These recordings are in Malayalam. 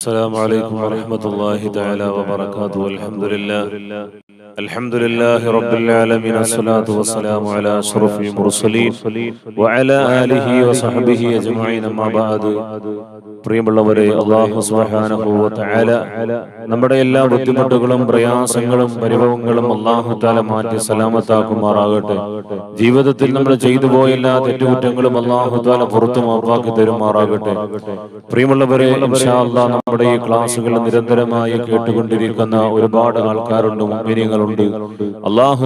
السلام عليكم ورحمة الله تعالى وبركاته والحمد لله الحمد لله رب العالمين الصلاة والسلام على أشرف المرسلين وعلى آله وصحبه أجمعين أما بعد പ്രിയമുള്ളവരെ അള്ളാഹു സുബ്ഹാനഹു വ തആല നമ്മുടെ എല്ലാ ബുദ്ധിമുട്ടുകളും പ്രയാസങ്ങളും പരിഭവങ്ങളും അള്ളാഹു താല മാറ്റി സലാമത്താക്കുമാറാകട്ടെ ജീവിതത്തിൽ നമ്മൾ ചെയ്തു പോയ എല്ലാ തെറ്റുകുറ്റങ്ങളും അള്ളാഹു താല പുറത്തു മാപ്പാക്കി തരുമാറാകട്ടെ പ്രിയമുള്ളവരെ ഇൻഷാ അല്ലാഹ് നമ്മുടെ ഈ ക്ലാസ്സുകൾ നിരന്തരമായി കേട്ടുകൊണ്ടിരിക്കുന്ന ഒരുപാട് ആൾക്കാരുണ്ട് മുമ്പിനികളുണ്ട് അള്ളാഹു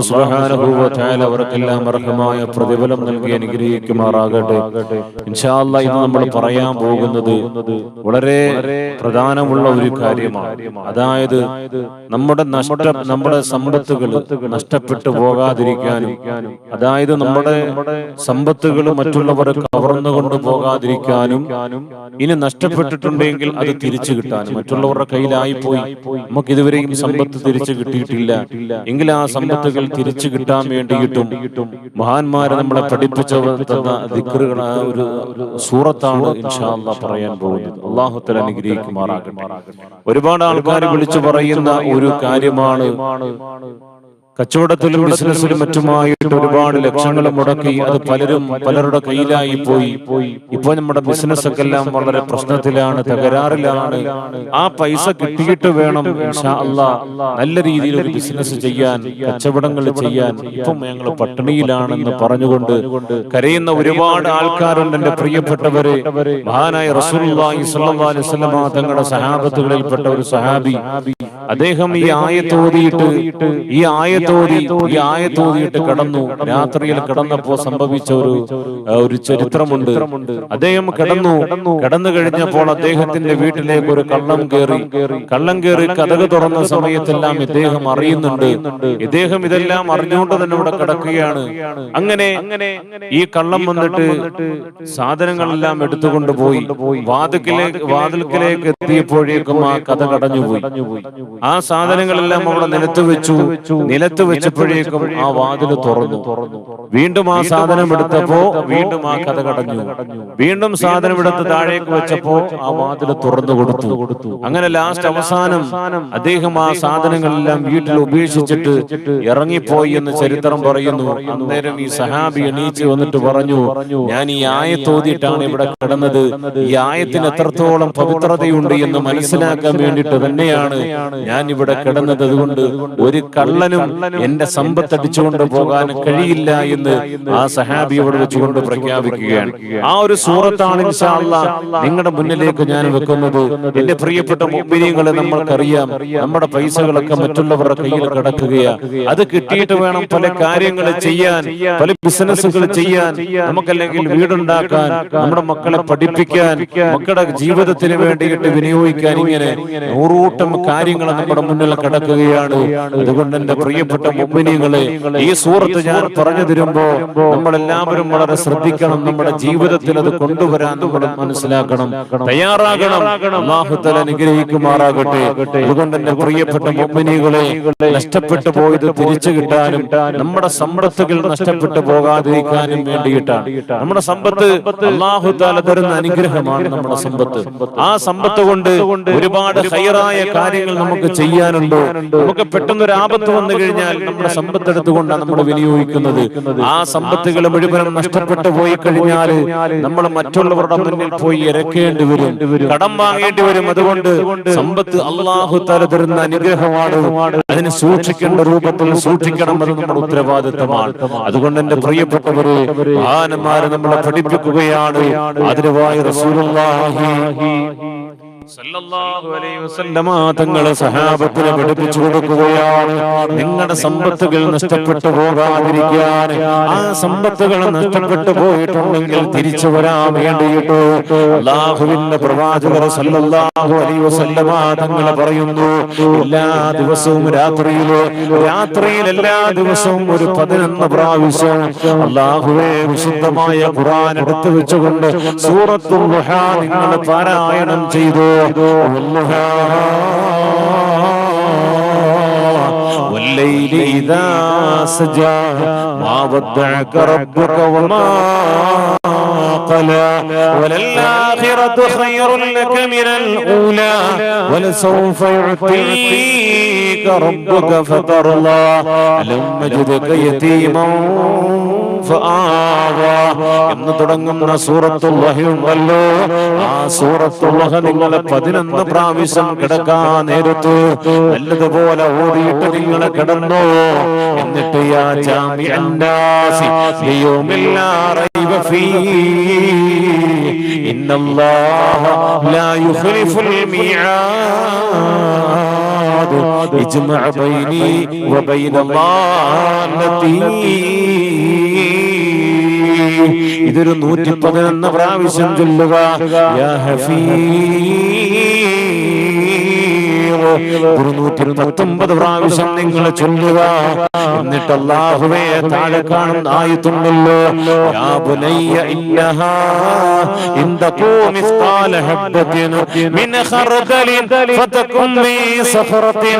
തആല അവർക്കെല്ലാം അർഹമായ പ്രതിഫലം നൽകി അനുഗ്രഹിക്കുമാറാകട്ടെ. ഇൻഷാല്ല ഇന്ന് നമ്മൾ പറയാൻ പോകുന്നത് വളരെ പ്രധാനമുള്ള ഒരു കാര്യമാണ്. അതായത് നമ്മുടെ നഷ്ട നമ്മുടെ സമ്പത്തുകൾ നഷ്ടപ്പെട്ടു പോകാതിരിക്കാനും അതായത് നമ്മുടെ സമ്പത്തുകൾ മറ്റുള്ളവർ കവർന്നു കൊണ്ട് പോകാതിരിക്കാനും ഇനി നഷ്ടപ്പെട്ടിട്ടുണ്ടെങ്കിൽ അത് തിരിച്ചു കിട്ടാനും മറ്റുള്ളവരുടെ കയ്യിലായി പോയി നമുക്ക് ഇതുവരെയും സമ്പത്ത് തിരിച്ചു കിട്ടിയിട്ടില്ല. എങ്കിൽ ആ സമ്പത്തുകൾ തിരിച്ചു കിട്ടാൻ വേണ്ടിയിട്ടും മഹാന്മാരെ നമ്മളെ പഠിപ്പിച്ച തന്ന ദിക്റുകൾ ആ ഒരു സൂറത്താണ് ഇൻഷാ അല്ലാഹ് പറയാൻ പോകുന്നത്. അള്ളാഹുത്തൽ അനുഗ്രഹിക്കുമാറാകട്ടെ. ഒരുപാട് ആൾക്കാർ വിളിച്ചു പറയുന്ന ഒരു കാര്യമാണ് കച്ചവടത്തിലും ബിസിനസ്സിലും മറ്റുമായിട്ട് ഒരുപാട് ലക്ഷങ്ങൾ മുടക്കി അത് പലരും പലരുടെ കയ്യിലായി പോയി. ഇപ്പൊ നമ്മുടെ ബിസിനസ് ഒക്കെ എല്ലാം വളരെ പ്രശ്നത്തിലാണ് തകരാറിലാണ്. ആ പൈസ കിട്ടിയിട്ട് വേണം നല്ല രീതിയിൽ ഒരു ബിസിനസ് ചെയ്യാൻ കച്ചവടങ്ങൾ ചെയ്യാൻ. ഇപ്പം ഞങ്ങൾ പട്ടിണിയിലാണെന്ന് പറഞ്ഞുകൊണ്ട് കരയുന്ന ഒരുപാട് ആൾക്കാരുണ്ട് എന്റെ പ്രിയപ്പെട്ടവര്. മഹാനായ റസൂൽ തങ്ങളുടെ സഹാബത്തുകളിൽപ്പെട്ട ഒരു സഹാബി അദ്ദേഹം ഈ ആയത്തോതിയിട്ട് ഈ ആയത്തോതി ഈ ആയത്തോതിയിട്ട് കടന്നു. രാത്രിയിൽ കിടന്നപ്പോ സംഭവിച്ച ഒരു ഒരു ചരിത്രമുണ്ട്. അദ്ദേഹം കടന്നു. കടന്നു കഴിഞ്ഞപ്പോൾ അദ്ദേഹത്തിന്റെ വീട്ടിലേക്ക് ഒരു കള്ളം കയറി. കള്ളം കയറി കഥക് തുറന്ന സമയത്തെല്ലാം ഇദ്ദേഹം അറിയുന്നുണ്ട്. ഇദ്ദേഹം ഇതെല്ലാം അറിഞ്ഞുകൊണ്ട് തന്നെ ഇവിടെ കിടക്കുകയാണ്. അങ്ങനെ ഈ കള്ളം വന്നിട്ട് സാധനങ്ങളെല്ലാം എടുത്തുകൊണ്ട് പോയി. വാതിക്കിലേക്ക് വാതിൽക്കിലേക്ക് എത്തിയപ്പോഴേക്കും ആ കഥ കടഞ്ഞുപോയി ആ സാധനങ്ങളെല്ലാം അവിടെ നിലത്ത് വെച്ചു. നിലത്ത് വെച്ചപ്പോഴേക്കും ആ വാതിൽ തുറന്നു. വീണ്ടും ആ സാധനം എടുത്തപ്പോ വീണ്ടും ആ കഥ കടഞ്ഞു. വീണ്ടും സാധനം എടുത്ത് താഴേക്ക് വെച്ചപ്പോ ആ വാതിൽ തുറന്നു കൊടുത്തു. അങ്ങനെ ലാസ്റ്റ് അവസാനം അദ്ദേഹം ആ സാധനങ്ങളെല്ലാം വീട്ടിൽ ഉപേക്ഷിച്ചിട്ട് ഇറങ്ങിപ്പോയി എന്ന് ചരിത്രം പറയുന്നു. അന്നേരം ഈ സഹാബി എണീച്ച് വന്നിട്ട് പറഞ്ഞു ഞാൻ ഈ ആയത്തോതിയിട്ടാണ് ഇവിടെ കിടന്നത്. ഈ ആയത്തിന് എത്രത്തോളം പവിത്രതയുണ്ട് എന്ന് മനസ്സിലാക്കാൻ വേണ്ടിയിട്ട് തന്നെയാണ് ഞാൻ ഇവിടെ കിടന്നത് അതുകൊണ്ട് ഒരു കള്ളനും എന്റെ സമ്പത്ത് അടിച്ചുകൊണ്ട് പോകാൻ കഴിയില്ല എന്ന് ആ സഹാബിയോട് വെച്ചുകൊണ്ട് പ്രഖ്യാപിക്കുകയാണ്. ആ ഒരു സൂറത്താണ് നിങ്ങളുടെ മുന്നിലേക്ക് ഞാൻ വെക്കുന്നത് എന്റെ പ്രിയപ്പെട്ട മുമ്പിനികളെ നമ്മൾക്കറിയാം നമ്മുടെ പൈസകളൊക്കെ മറ്റുള്ളവരുടെ കയ്യിൽ കിടക്കുകയാ അത് കിട്ടിയിട്ട് വേണം പല കാര്യങ്ങൾ ചെയ്യാൻ പല ബിസിനസ്സുകൾ ചെയ്യാൻ. നമുക്കല്ലെങ്കിൽ വീടുണ്ടാക്കാൻ നമ്മുടെ മക്കളെ പഠിപ്പിക്കാൻ മക്കളുടെ ജീവിതത്തിന് വേണ്ടിയിട്ട് വിനിയോഗിക്കാൻ ഇങ്ങനെ നൂറൂട്ടം കാര്യങ്ങൾ നമ്മുടെ മുന്നിൽ കിടക്കുകയാണ്. അതുകൊണ്ട് എന്റെ പ്രിയപ്പെട്ട മുമ്പിനികളെ ഈ സൂറത്ത് ഞാൻ പറഞ്ഞു തരുമ്പോ നമ്മളെല്ലാവരും വളരെ ശ്രദ്ധിക്കണം. നമ്മുടെ ജീവിതത്തിൽ അത് കൊണ്ടുവരാൻ നമ്മൾ മനസ്സിലാക്കണം. തയ്യാറാകണം. അള്ളാഹുത്തല അനുഗ്രഹിക്കുമാറാകട്ടെ. അതുകൊണ്ട് എന്റെ പ്രിയപ്പെട്ട മുമ്പിനികളെ നഷ്ടപ്പെട്ടു പോയത് തിരിച്ചു കിട്ടാനും നമ്മുടെ സമ്പത്തുകൾ നഷ്ടപ്പെട്ടു പോകാതിരിക്കാനും വേണ്ടിയിട്ടാണ്. നമ്മുടെ സമ്പത്ത് അള്ളാഹുത്താല തരുന്ന അനുഗ്രഹമാണ് നമ്മുടെ സമ്പത്ത്. ആ സമ്പത്ത് കൊണ്ട് ഒരുപാട് ഹൈറായ കാര്യങ്ങൾ നമുക്ക് ചെയ്യാനുണ്ട്? നമുക്ക് പെട്ടെന്ന് ഒരു ആപത്ത് വന്നു കഴിഞ്ഞാൽ നമ്മുടെ സമ്പത്ത് എടുത്തുകൊണ്ടാണ് നമ്മൾ വിനിയോഗിക്കുന്നത്. ആ സമ്പത്തുകൾ മുഴുവനും നഷ്ടപ്പെട്ടു പോയി കഴിഞ്ഞാൽ നമ്മൾ മറ്റുള്ളവരുടെ മുന്നിൽ പോയി ഇരക്കേണ്ടി വരും കടം വാങ്ങേണ്ടി വരും. അതുകൊണ്ട് സമ്പത്ത് അള്ളാഹു തല തരുന്ന അനുഗ്രഹമാണ്. അതിന് സൂക്ഷിക്കേണ്ട രൂപത്തിൽ സൂക്ഷിക്കണം എന്ന് നമ്മുടെ ഉത്തരവാദിത്തമാണ്. അതുകൊണ്ട് എന്റെ പ്രിയപ്പെട്ടവരെ ആനന്മാരെ നമ്മളെ പഠിപ്പിക്കുകയാണ്. അതിനുവായി റസൂലുള്ളാഹി തങ്ങളെ പഠിപ്പിച്ചു കൊടുക്കുകയാണ്. നിങ്ങളുടെ സമ്പത്തുകൾ നഷ്ടപ്പെട്ടു പോകാതിരിക്കാൻ. ആ സമ്പത്തുകൾ നഷ്ടപ്പെട്ടു പോയിട്ടുണ്ടെങ്കിൽ തിരിച്ചു വരാൻ വേണ്ടിയിട്ട് അള്ളാഹുവിന്റെ പ്രവാചകർ സല്ലല്ലാഹു അലൈഹി വസല്ലമ തങ്ങളെ പറയുന്നു എല്ലാ ദിവസവും രാത്രിയിൽ രാത്രിയിൽ എല്ലാ ദിവസവും ഒരു പതിനൊന്ന് പ്രാവശ്യം അള്ളാഹുവെ വിശുദ്ധമായ ഖുർആൻ എടുത്തു വെച്ചുകൊണ്ട് സൂറത്തുൽ നിങ്ങൾ പാരായണം ചെയ്തു. والضحى والليل إذا سجى ما ودعك ربك وما قلا وللآخرة خير لك من الأولى. ولسوف يعطيك ربك فترضى. ألم نجدك يتيما എന്ന് തുടങ്ങുന്ന സൂറത്തുള്ളഹയുണ്ടല്ലോ ആ സൂറത്തുള്ളഹ നിങ്ങളെ പതിനൊന്ന് പ്രാവശ്യം കിടക്കാൻ നേരത്ത് നല്ലതുപോലെ ഓടിയിട്ട് നിങ്ങളെ കിടന്നോ. എന്നിട്ട് യാ യുഖ്ലിഫുൽ മീആദ് ഇജ്മഅ ബൈനി വബൈന ഇതൊരു നൂറ്റി പതിനൊന്ന് പ്രാവശ്യം ചൊല്ലുക. യാ ഒരു നൂറ്റി പത്തൊമ്പത് പ്രാവശ്യം നിങ്ങൾ ചൊല്ലുക എന്നിട്ട് അള്ളാഹുവേ താഴെ കാണുന്ന ആയത്തുണ്ടല്ലോ യാ ബുനയ്യ ഇന്നഹാ ഇൻ തകൂ മിസ്കാല ഹബ്ബത്തിൻ മിൻ ഖർദലിൻ ഫതകും ഫീ സഫറത്തിൻ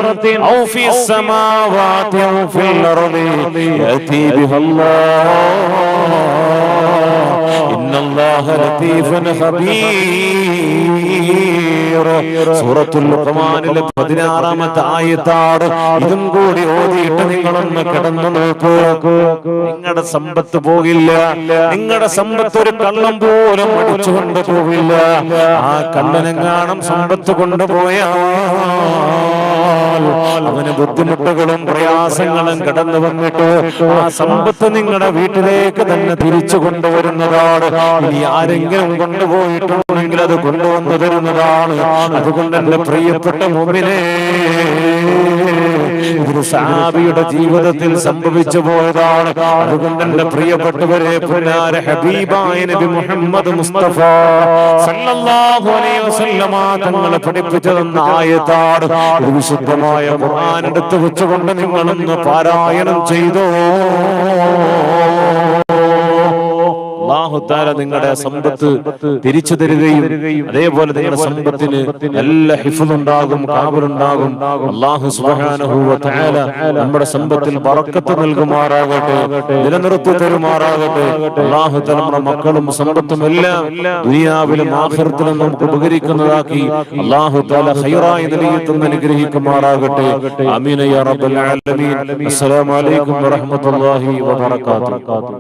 ഔ ഫീ السماوات أو في الأرض يأتي بها الله സൂറത്തുൽ ലുഖ്മാനിലെ പതിനാറാമത്തെ ആയത്താണ് ഇതും കൂടി ഓതിയിട്ട് നിങ്ങളൊന്ന് കിടന്നു നോക്കൂ. നിങ്ങളുടെ സമ്പത്ത് പോകില്ല. നിങ്ങളുടെ സമ്പത്ത് ഒരു കള്ളം പോലും അടിച്ചുകൊണ്ട് പോകില്ല ആ കള്ളനെങ്ങാണം സമ്പത്ത് കൊണ്ടുപോയാൽ അവന് ബുദ്ധിമുട്ടുകളും പ്രയാസങ്ങളും കടന്നു വന്നിട്ട് ആ സമ്പത്ത് നിങ്ങളുടെ വീട്ടിലേക്ക് തന്നെ തിരിച്ചു കൊണ്ടുവരുന്നതാണ്. ഇനി ആരെങ്കിലും കൊണ്ടുപോയിട്ടുണ്ടെങ്കിൽ അത് കൊണ്ടുവന്നു തരുന്നതാണ്. അതുകൊണ്ട് എന്റെ പ്രിയപ്പെട്ട മുമ്പിനെ ഇതൊരു സഹാബിയുടെ ജീവിതത്തിൽ സംഭവിച്ചു പോയതാണ്. അതുകൊണ്ട് എന്റെ പ്രിയപ്പെട്ടവരെ പുനാര ഹബീബായ നബി മുഹമ്മദ് മുസ്തഫ സല്ലല്ലാഹു അലൈഹി വസല്ലമ തങ്ങളെ പഠിപ്പിച്ചു ആയത്താണ്. വിശുദ്ധമായ ഖുർആൻ എടുത്തു വെച്ചുകൊണ്ട് നിങ്ങളൊന്ന് പാരായണം ചെയ്തോ? അള്ളാഹുത്താല നിങ്ങളുടെ സമ്പത്ത് തിരിച്ചു തരികയും അതേപോലെ നിങ്ങളുടെ സമ്പത്തിന് നല്ല ഹിഫുണ്ടാകും കാവലുണ്ടാകും അള്ളാഹു സുബാനഹുല നമ്മുടെ സമ്പത്തിൽ പറക്കത്ത് നൽകുമാറാകട്ടെ നിലനിർത്തി തരുമാറാകട്ടെ. അള്ളാഹു നമ്മുടെ മക്കളും സമ്പത്തും എല്ലാം ദുനിയാവിലും ആഹൃത്തിലും നമുക്ക് ഉപകരിക്കുന്നതാക്കി അള്ളാഹു താല ഹൈറായി നിലയിൽ അനുഗ്രഹിക്കുമാറാകട്ടെ. അമീന യാ റബ്ബൽ ആലമീൻ. അസ്സലാമു അലൈക്കും വറഹ്മത്തുള്ളാഹി വബറകാതുഹു.